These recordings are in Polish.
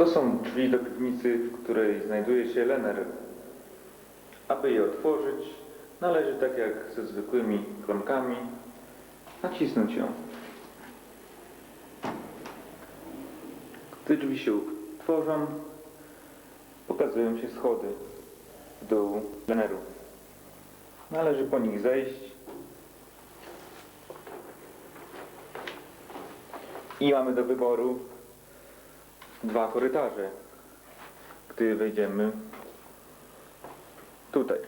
To są drzwi do piwnicy, w której znajduje się lener. Aby je otworzyć, należy tak jak ze zwykłymi klamkami nacisnąć ją. Gdy drzwi się otworzą, pokazują się schody w dół leneru. Należy po nich zejść i mamy do wyboru dwa korytarze. Gdy wejdziemy tutaj,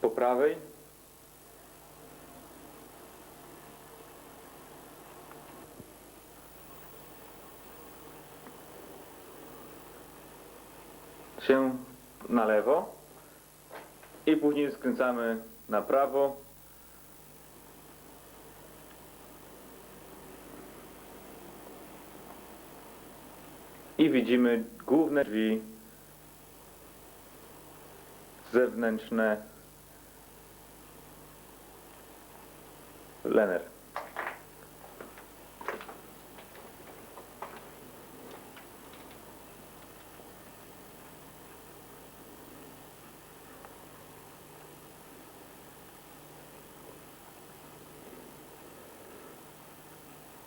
po prawej. Się na lewo. I później skręcamy na prawo i widzimy główne drzwi zewnętrzne Lener.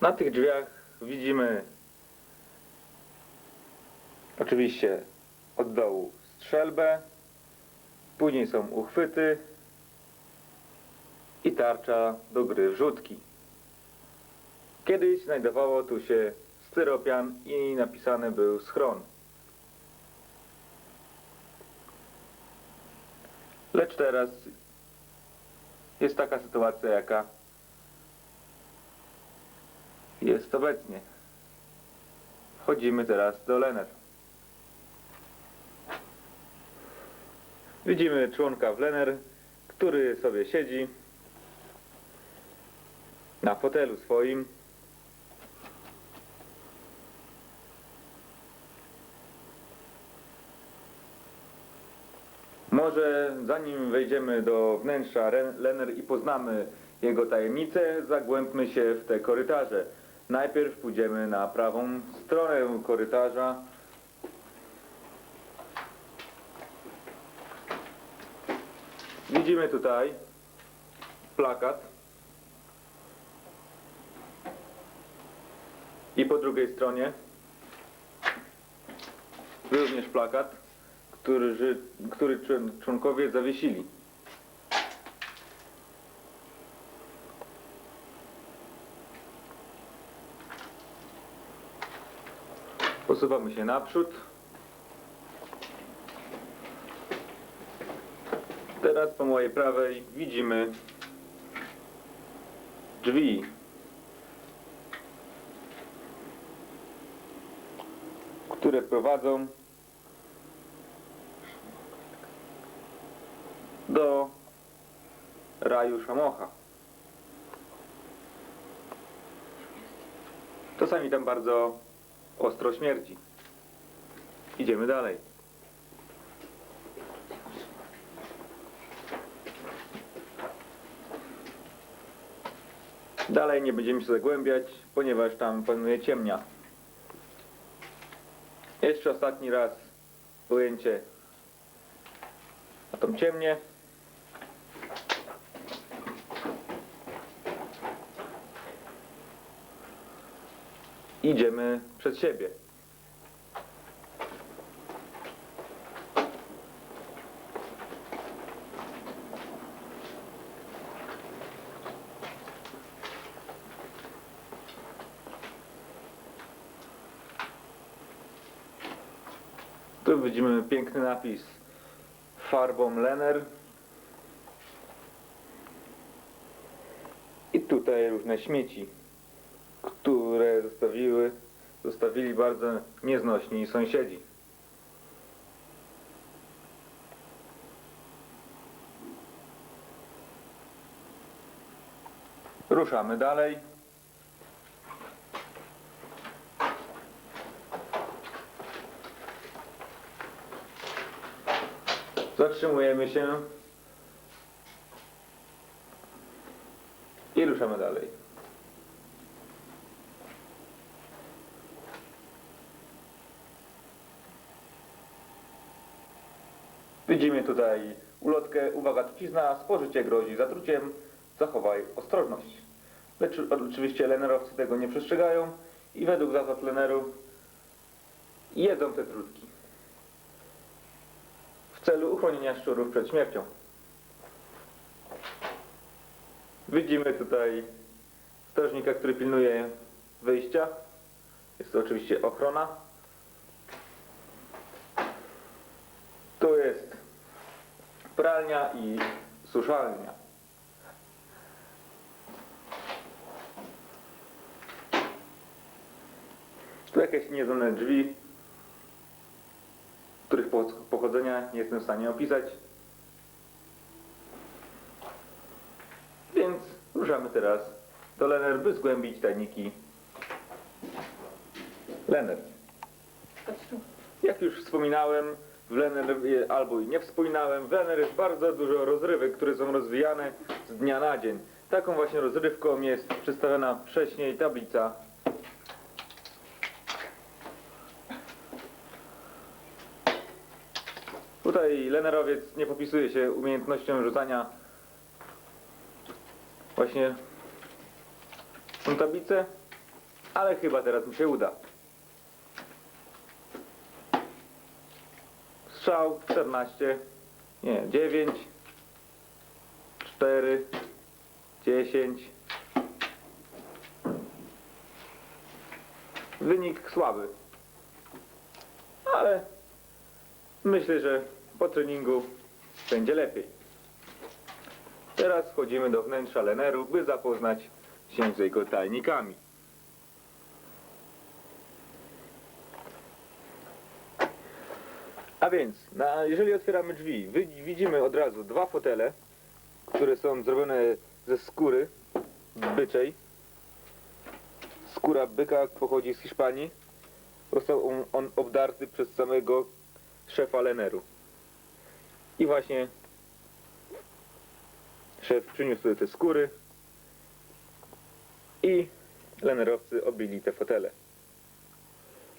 Na tych drzwiach widzimy oczywiście od dołu strzelbę, później są uchwyty i tarcza do gry wrzutki. Kiedyś znajdowało tu się styropian i napisany był schron. Lecz teraz jest taka sytuacja, jaka jest obecnie. Wchodzimy teraz do Lener. Widzimy członka w Lener, który sobie siedzi na fotelu swoim. Może zanim wejdziemy do wnętrza Lener i poznamy jego tajemnice, zagłębmy się w te korytarze. Najpierw pójdziemy na prawą stronę korytarza. Widzimy tutaj plakat. I po drugiej stronie również plakat, który, który człon- członkowie zawiesili. Posuwamy się naprzód. Teraz po mojej prawej widzimy drzwi. które prowadzą do raju Szamocha. Czasami tam bardzo ostro śmierdzi. Idziemy dalej. Dalej nie będziemy się zagłębiać, ponieważ tam panuje ciemnia. Jeszcze ostatni raz ujęcie na tą ciemnię. Idziemy przed siebie. Tu widzimy piękny napis farbą Lener. I tutaj różne śmieci, które zostawiły, zostawili bardzo nieznośni sąsiedzi. Ruszamy dalej. zatrzymujemy się i ruszamy dalej. Widzimy tutaj ulotkę, uwaga, trucizna, spożycie grozi zatruciem, zachowaj ostrożność. Lecz oczywiście lenerowcy tego nie przestrzegają i według zasad leneru jedzą te trutki. Celu uchronienia szczurów przed śmiercią. Widzimy tutaj strażnika, który pilnuje wyjścia. Jest to oczywiście ochrona. Tu jest pralnia i suszalnia. Tu jakieś nieznane drzwi, których po- pochodzenia nie jestem w stanie opisać. Więc ruszamy teraz do Lener, by zgłębić tajniki Lener. Jak już wspominałem, w Lener e, albo i nie wspominałem, w jest bardzo dużo rozrywek, które są rozwijane z dnia na dzień. Taką właśnie rozrywką jest przedstawiona wcześniej tablica. Tutaj Lenerowiec nie popisuje się umiejętnością rzucania właśnie tą tablicę, ale chyba teraz mi się uda. Strzał 14, nie, 9, 4, 10. Wynik słaby. Ale myślę, że po treningu będzie lepiej. Teraz wchodzimy do wnętrza Leneru, by zapoznać się z jego tajnikami. A więc, na, jeżeli otwieramy drzwi, widzimy od razu dwa fotele, które są zrobione ze skóry byczej. Skóra byka pochodzi z Hiszpanii. Został on, on obdarty przez samego szefa Leneru. I właśnie szef przyniósł sobie te skóry i lenerowcy obili te fotele.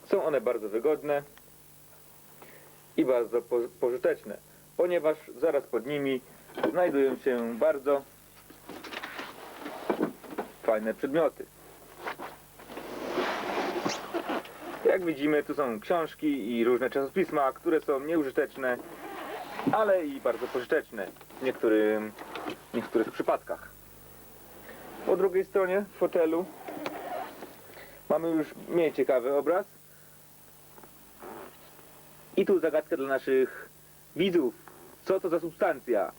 Są one bardzo wygodne i bardzo po, pożyteczne, ponieważ zaraz pod nimi znajdują się bardzo fajne przedmioty. Jak widzimy, tu są książki i różne czasopisma, które są nieużyteczne, ale i bardzo pożyteczne w niektórym, w niektórych przypadkach. Po drugiej stronie fotelu mamy już mniej ciekawy obraz. I tu zagadka dla naszych widzów. Co to za substancja?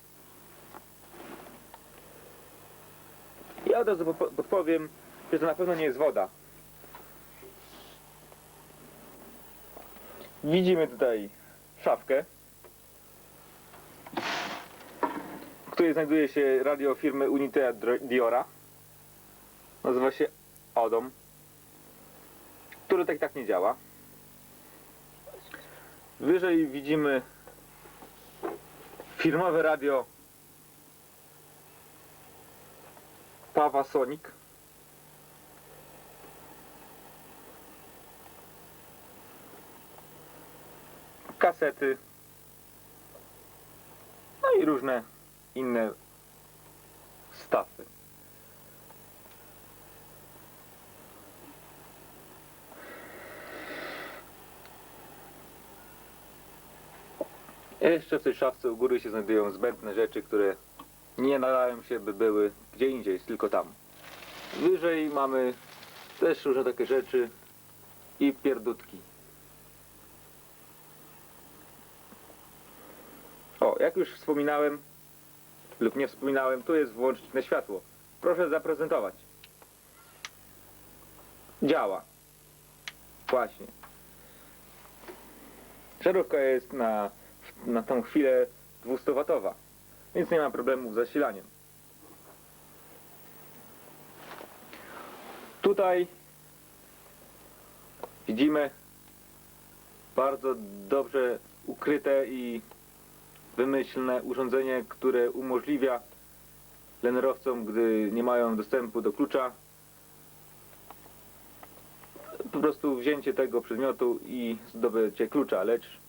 Ja od razu podpo- podpowiem, że to na pewno nie jest woda. Widzimy tutaj szafkę, której znajduje się radio firmy Unitea Diora. Nazywa się Odom, który tak tak nie działa. Wyżej widzimy firmowe radio Pavasonic. Kasety. No i różne inne stafy. Jeszcze w tej szafce u góry się znajdują zbędne rzeczy, które nie nadają się, by były gdzie indziej, tylko tam. Wyżej mamy też różne takie rzeczy i pierdutki. O, jak już wspominałem, lub nie wspominałem, tu jest włączne światło. Proszę zaprezentować. Działa. Właśnie. Żarówka jest na, na tą chwilę 200-watowa, więc nie ma problemu z zasilaniem. Tutaj widzimy bardzo dobrze ukryte i wymyślne urządzenie, które umożliwia lenerowcom, gdy nie mają dostępu do klucza, po prostu wzięcie tego przedmiotu i zdobycie klucza, lecz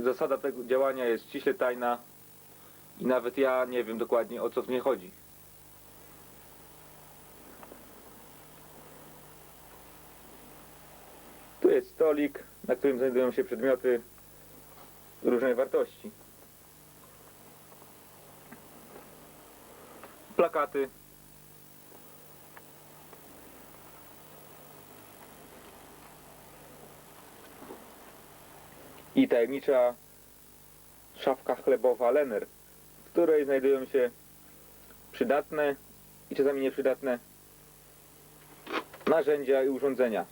zasada tego działania jest ściśle tajna i nawet ja nie wiem dokładnie o co w niej chodzi. Tu jest stolik, na którym znajdują się przedmioty różnej wartości. Plakaty. I tajemnicza szafka chlebowa Lener, w której znajdują się przydatne i czasami nieprzydatne narzędzia i urządzenia.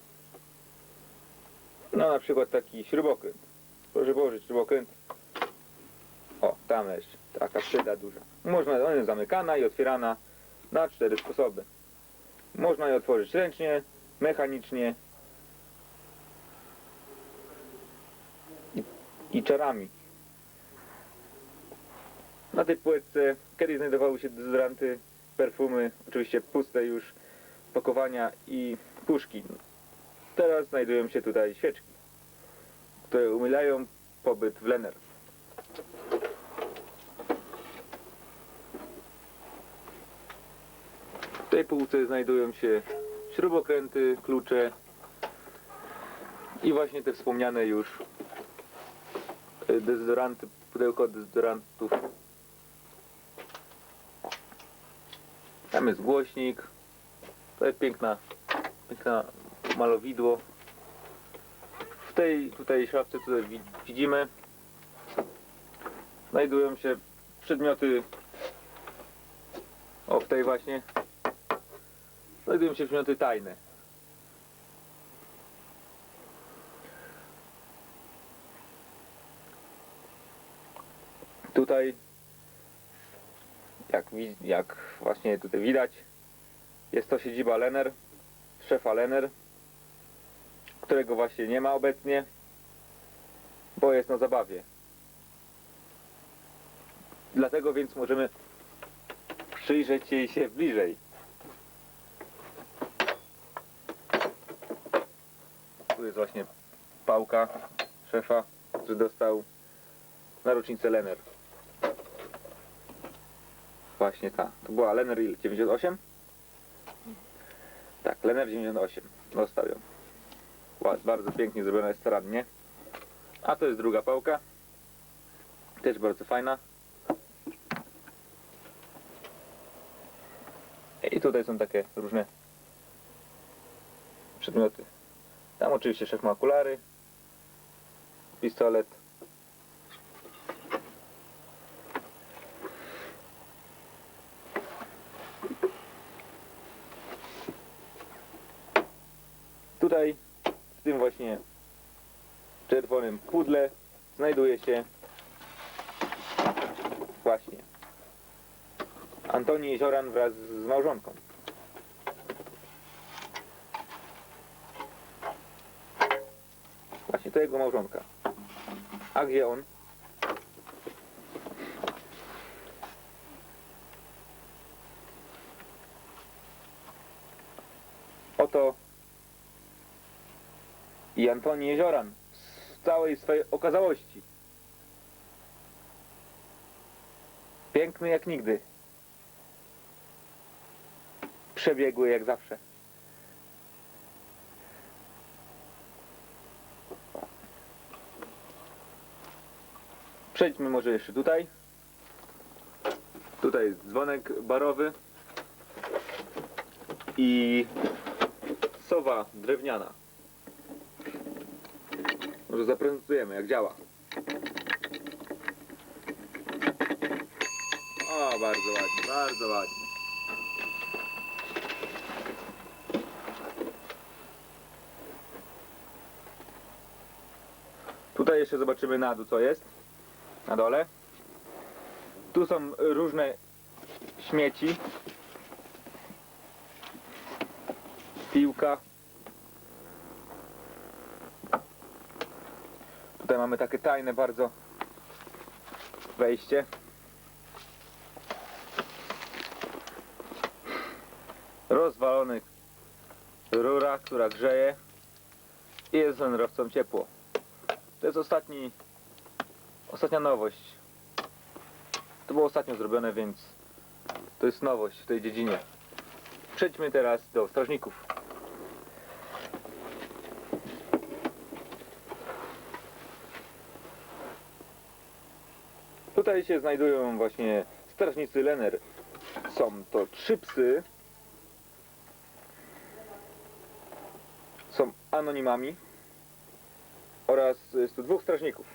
No na przykład taki śrubokręt. Proszę położyć śrubokręt. O, tam jeszcze. Taka szyda duża. Można, ona jest zamykana i otwierana na cztery sposoby. Można je otworzyć ręcznie, mechanicznie i, i czarami. Na tej płytce kiedyś znajdowały się dezodoranty, perfumy, oczywiście puste już pakowania i puszki. Teraz znajdują się tutaj świeczki, które umilają pobyt w Lener. W tej półce znajdują się śrubokręty, klucze i właśnie te wspomniane już y, dezodoranty, pudełko dezodorantów. Tam jest głośnik. To jest piękna, piękna malowidło. Tej tutaj szafce, tutaj wi- widzimy, znajdują się przedmioty. O, w tej właśnie. Znajdują się przedmioty tajne. Tutaj, jak, jak właśnie tutaj widać, jest to siedziba Lener, szefa Lener, którego właśnie nie ma obecnie, bo jest na zabawie. Dlatego więc możemy przyjrzeć jej się bliżej. Tu jest właśnie pałka szefa, który dostał na rocznicę Lener. Właśnie ta. To była Lener ile? 98? Tak, Lener 98. Dostał ją. Bardzo pięknie zrobiona jest starannie. A to jest druga pałka. Też bardzo fajna. I tutaj są takie różne przedmioty. Tam oczywiście szef ma okulary, pistolet. Tutaj w tym właśnie czerwonym pudle znajduje się właśnie Antoni Jezioran wraz z małżonką. Właśnie to jego małżonka. A gdzie on? Oto i Antoni Jezioran w całej swojej okazałości. Piękny jak nigdy. Przebiegły jak zawsze. Przejdźmy może jeszcze tutaj. Tutaj jest dzwonek barowy i sowa drewniana. Może zaprezentujemy jak działa. O, bardzo ładnie, bardzo ładnie. Tutaj jeszcze zobaczymy na dół co jest. Na dole. Tu są różne śmieci. Piłka. Tutaj mamy takie tajne bardzo wejście. Rozwalony rura, która grzeje i jest wędrowcą ciepło. To jest ostatni Ostatnia nowość. To było ostatnio zrobione, więc to jest nowość w tej dziedzinie. Przejdźmy teraz do strażników. Tutaj się znajdują właśnie strażnicy Lener. Są to trzy psy. Są anonimami. Oraz jest tu dwóch strażników.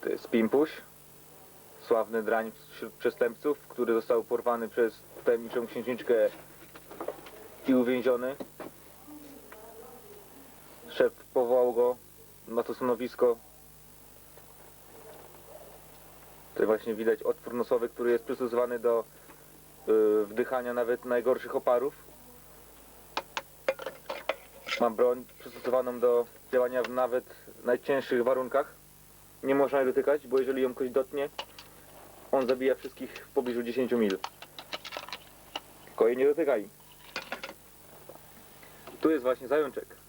To jest Pimpuś, sławny drań wśród przestępców, który został porwany przez tajemniczą księżniczkę i uwięziony. Szef powołał go na to stanowisko. Tutaj właśnie widać otwór nosowy, który jest przystosowany do y, wdychania nawet najgorszych oparów. Ma broń przystosowaną do działania w nawet najcięższych warunkach. Nie można jej dotykać, bo jeżeli ją ktoś dotknie, on zabija wszystkich w pobliżu 10 mil. Tylko jej nie dotykaj. Tu jest właśnie zajączek.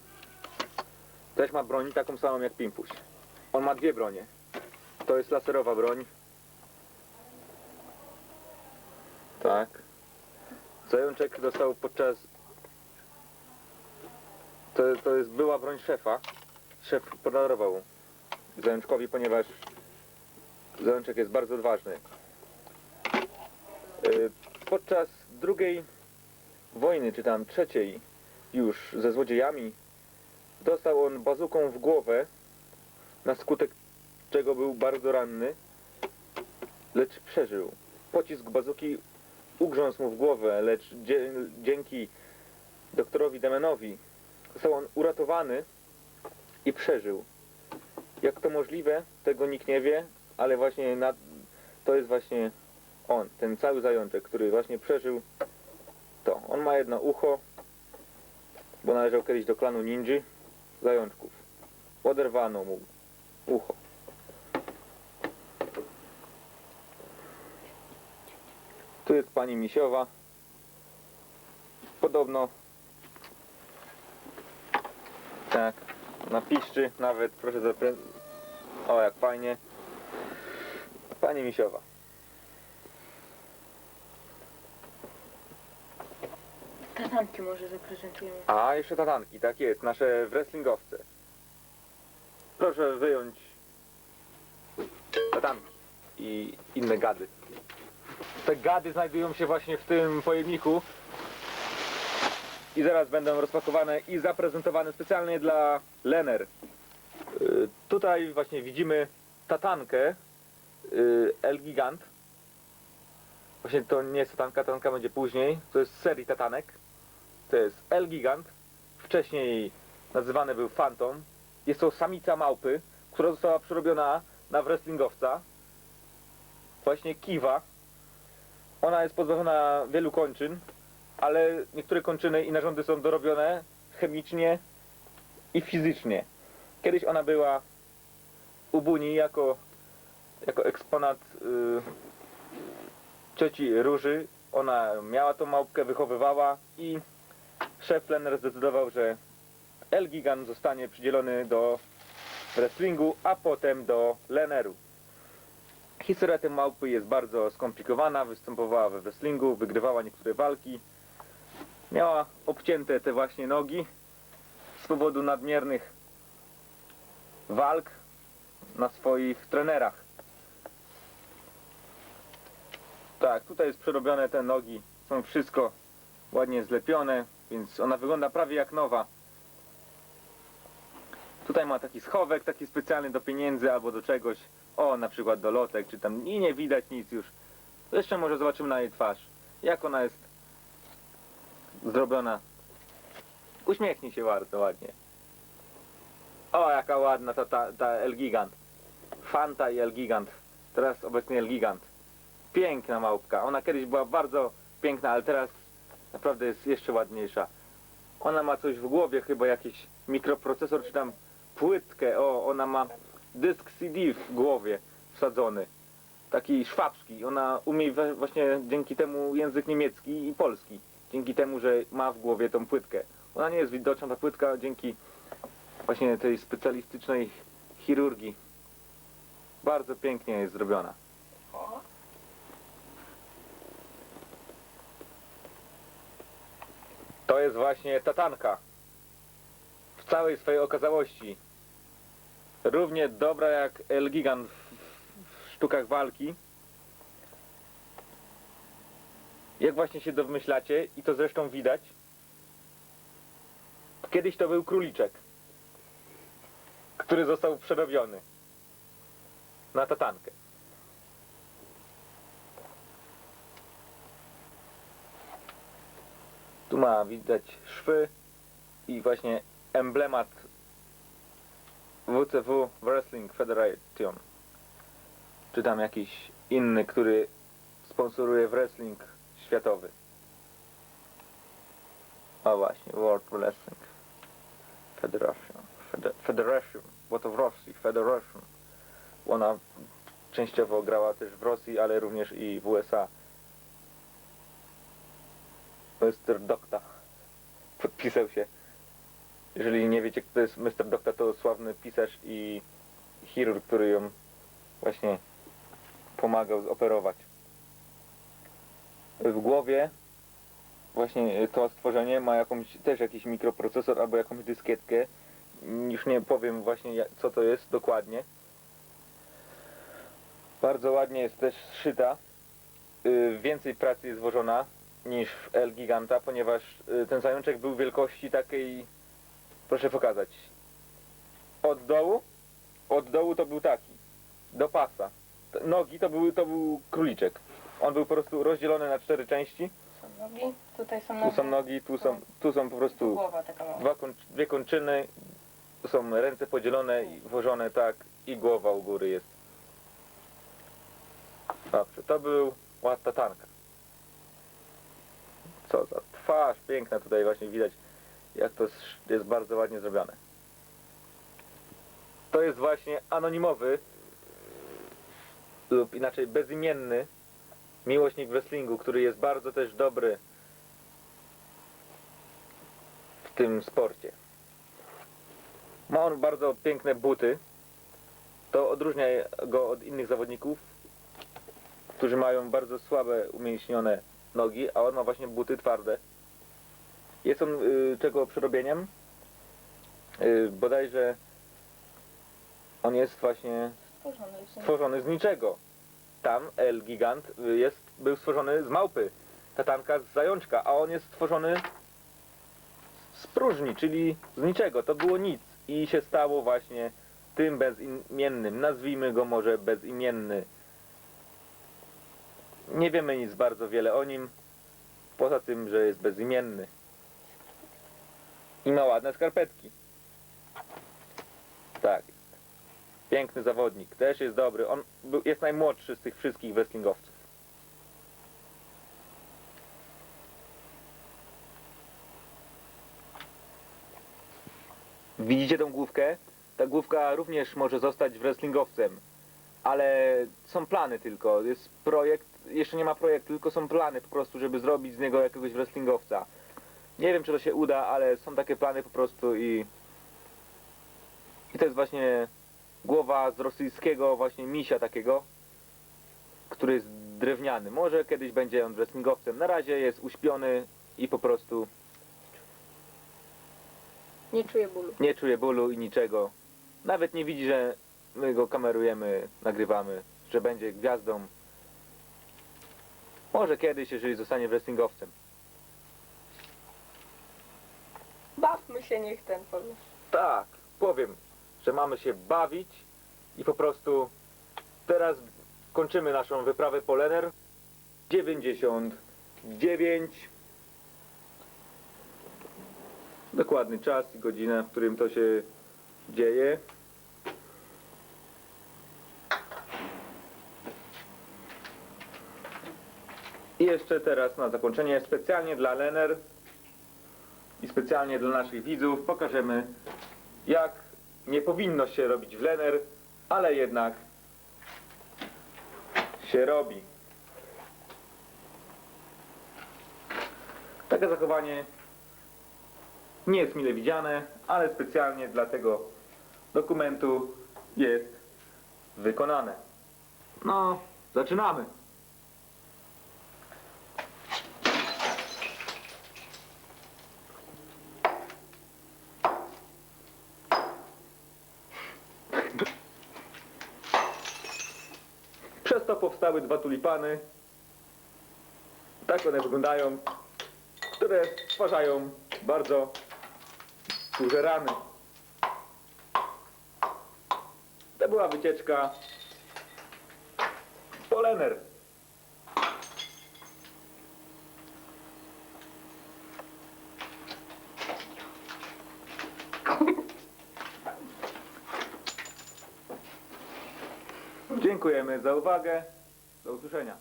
Też ma broń taką samą jak Pimpuś. On ma dwie bronie. To jest laserowa broń. Tak. Zajączek dostał podczas... To, to jest była broń szefa. Szef podarował zajączkowi, ponieważ zajączek jest bardzo odważny. Y, Podczas drugiej wojny, czy tam trzeciej już ze złodziejami, dostał on bazuką w głowę, na skutek czego był bardzo ranny, lecz przeżył. Pocisk bazuki ugrzązł mu w głowę, lecz dzięki doktorowi Demenowi został on uratowany i przeżył. Jak to możliwe, tego nikt nie wie, ale właśnie na, to jest właśnie on, ten cały zajączek, który właśnie przeżył to. On ma jedno ucho, bo należał kiedyś do klanu ninji zajączków. Oderwano mu ucho. Tu jest pani Misiowa. Podobno tak, na piszczy nawet, proszę zapre... O, jak fajnie. Pani Misiowa. Tatanki może zaprezentujemy. A, jeszcze tatanki, tak jest, nasze wrestlingowce. Proszę wyjąć tatanki i inne gady. Te gady znajdują się właśnie w tym pojemniku i zaraz będą rozpakowane i zaprezentowane specjalnie dla Lener. Y, Tutaj właśnie widzimy tatankę y, El Gigant. Właśnie to nie jest tatanka, tatanka będzie później. To jest serii tatanek. To jest El Gigant. Wcześniej nazywany był Phantom. Jest to samica małpy, która została przerobiona na wrestlingowca. Właśnie Kiwa. Ona jest pozbawiona wielu kończyn, ale niektóre kończyny i narządy są dorobione chemicznie i fizycznie. Kiedyś ona była u Buni jako, jako eksponat y, cioci Róży. Ona miała tą małpkę, wychowywała i szef Lenner zdecydował, że El Gigan zostanie przydzielony do wrestlingu, a potem do Leneru. Historia tej małpy jest bardzo skomplikowana, występowała we wrestlingu, wygrywała niektóre walki. Miała obcięte te właśnie nogi z powodu nadmiernych walk na swoich trenerach. Tak, tutaj jest przerobione te nogi, są wszystko ładnie zlepione, więc ona wygląda prawie jak nowa. Tutaj ma taki schowek, taki specjalny do pieniędzy albo do czegoś. O, na przykład do lotek, czy tam i nie widać nic już. Jeszcze może zobaczymy na jej twarz. Jak ona jest zrobiona. Uśmiechnij się bardzo ładnie. O, jaka ładna ta, ta, ta El Gigant. Fanta i El Gigant. Teraz obecnie El Gigant. Piękna małpka. Ona kiedyś była bardzo piękna, ale teraz naprawdę jest jeszcze ładniejsza. Ona ma coś w głowie, chyba jakiś mikroprocesor, czy tam płytkę. O, ona ma dysk CD w głowie wsadzony. Taki szwabski. Ona umie właśnie dzięki temu język niemiecki i polski. Dzięki temu, że ma w głowie tą płytkę. Ona nie jest widoczna, ta płytka, dzięki właśnie tej specjalistycznej chirurgii. Bardzo pięknie jest zrobiona. To jest właśnie tatanka. W całej swojej okazałości. Równie dobra jak El Gigant w, w sztukach walki. Jak właśnie się domyślacie, i to zresztą widać, kiedyś to był króliczek, który został przerobiony na tatankę. Ma widać szwy i właśnie emblemat WCW Wrestling Federation. Czy tam jakiś inny, który sponsoruje wrestling światowy. O właśnie, World Wrestling Federation. Fede- Federation. What of Rosji? Federation. Ona częściowo grała też w Rosji, ale również i w USA. Mr. Dokta podpisał się. Jeżeli nie wiecie, kto to jest Mr. Dokta, to sławny pisarz i chirurg, który ją właśnie pomagał zoperować. W głowie właśnie to stworzenie ma jakąś, też jakiś mikroprocesor albo jakąś dyskietkę. Już nie powiem właśnie co to jest dokładnie. Bardzo ładnie jest też zszyta. Y, Więcej pracy jest włożona niż w El Giganta, ponieważ y, ten zajączek był wielkości takiej, proszę pokazać, od dołu, od dołu to był taki, do pasa. T- Nogi to był, to był króliczek. On był po prostu rozdzielony na cztery części. Są nogi, tutaj są Tu nogi. są nogi, tu są, tu są po Tu prostu głowa taka mała. dwa dwie kończyny, tu są ręce podzielone i włożone tak i głowa u góry jest. Dobrze, to był ład tatanka. Co za twarz piękna tutaj właśnie widać jak to jest bardzo ładnie zrobione. To jest właśnie anonimowy lub inaczej bezimienny miłośnik wrestlingu, który jest bardzo też dobry w tym sporcie. Ma on bardzo piękne buty. To odróżnia go od innych zawodników, którzy mają bardzo słabe, umięśnione nogi, a on ma właśnie buty twarde. Jest on y, czego przerobieniem? Y, bodajże on jest właśnie Stworzony jest. stworzony z niczego. Tam El Gigant y, jest, był stworzony z małpy, tatanka z zajączka, a on jest stworzony z próżni, czyli z niczego. To było nic i się stało właśnie tym bezimiennym. Nazwijmy go może bezimienny. Nie wiemy nic bardzo wiele o nim, poza tym, że jest bezimienny. I ma ładne skarpetki. Tak. Piękny zawodnik, też jest dobry. On był, jest najmłodszy z tych wszystkich wrestlingowców. Widzicie tą główkę? Ta główka również może zostać wrestlingowcem. Ale są plany tylko. Jest projekt, jeszcze nie ma projektu, tylko są plany po prostu, żeby zrobić z niego jakiegoś wrestlingowca. Nie wiem, czy to się uda, ale są takie plany po prostu i... I to jest właśnie głowa z rosyjskiego właśnie misia takiego, który jest drewniany. Może kiedyś będzie on wrestlingowcem. Na razie jest uśpiony i po prostu Nie czuję bólu. nie czuje bólu i niczego. Nawet nie widzi, że my go kamerujemy, nagrywamy, że będzie gwiazdą. Może kiedyś, jeżeli zostanie wrestlingowcem. Bawmy się, niech ten powiesz. Tak, powiem, że mamy się bawić i po prostu teraz kończymy naszą wyprawę po Lener. 99 dokładny czas i godzina, w którym to się dzieje. Jeszcze teraz na zakończenie specjalnie dla Lener i specjalnie dla naszych widzów pokażemy jak nie powinno się robić w Lener, ale jednak się robi. Takie zachowanie nie jest mile widziane, ale specjalnie dla tego dokumentu jest wykonane. No, zaczynamy. Przez to powstały dwa tulipany. Tak one wyglądają, które stwarzają bardzo duże rany. To była wycieczka Polener. Dziękujemy za uwagę. Do usłyszenia.